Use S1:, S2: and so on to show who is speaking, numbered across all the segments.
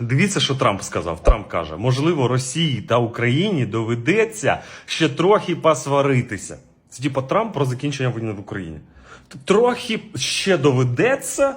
S1: Дивіться, що Трамп сказав. Трамп каже: можливо, Росії та Україні доведеться ще трохи посваритися. Це типа Трамп про закінчення війни в Україні. Трохи ще доведеться.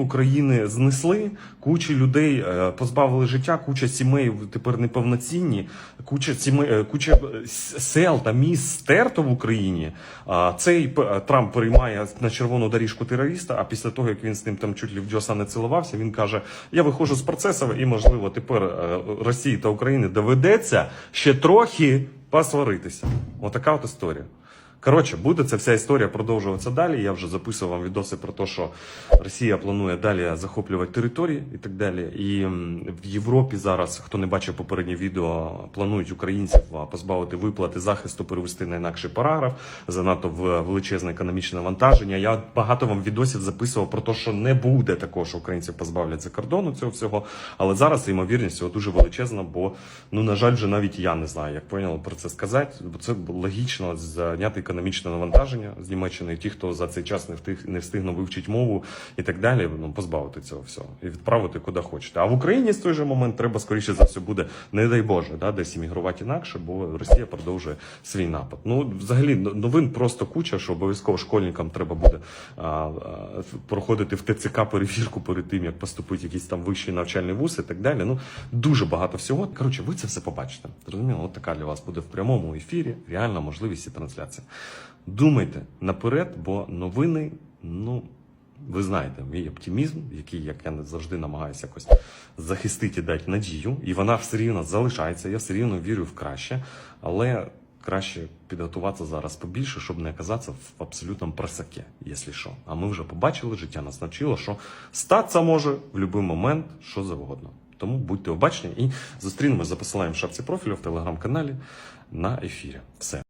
S1: України знесли, куча людей е, позбавили життя, куча сімей тепер неповноцінні, куча сімей, е, куча е, сел та міст стерто в Україні. А цей Трамп переймає на червону доріжку терориста. А після того як він з ним там чуть ли в Джоса не цілувався, він каже: Я виходжу з процесу, і можливо тепер Росії та Україні доведеться ще трохи посваритися. Отака от історія. Коротше, буде ця вся історія продовжуватися далі. Я вже записував вам відоси про те, що Росія планує далі захоплювати території і так далі. І в Європі зараз, хто не бачив попереднє відео, планують українців позбавити виплати захисту, перевести на інакший параграф, занадто в величезне економічне навантаження. Я багато вам відосів записував про те, що не буде такого, що українців позбавлять за кордону цього всього. Але зараз ймовірність цього дуже величезна, бо ну на жаль, вже навіть я не знаю, як поняли про це сказати, бо це логічно зняти економічне навантаження з Німеччини. Ті, хто за цей час не встиг не встигнув вивчити мову і так далі, ну позбавити цього всього і відправити куди хочете. А в Україні в той же момент треба скоріше за все буде, не дай Боже, да, десь іммігрувати інакше, бо Росія продовжує свій напад. Ну, взагалі, новин просто куча, що обов'язково школьникам треба буде а, а, проходити в ТЦК перевірку перед тим, як поступити в якийсь там вищий навчальний вуз і так далі. Ну дуже багато всього. Коротше, ви це все побачите. Зрозуміло, от така для вас буде в прямому ефірі. Реальна можливість і трансляція. Думайте наперед, бо новини, ну. Ви знаєте, мій оптимізм, який, як я завжди намагаюся якось захистити і дати надію, і вона все рівно залишається. Я все рівно вірю в краще, але краще підготуватися зараз побільше, щоб не оказатися в абсолютному просаке, якщо що. А ми вже побачили, життя нас навчило, що статися може в будь-який момент, що завгодно. Тому будьте обачні і зустрінемось за посиланням в шапці профілю в телеграм-каналі на ефірі. Все.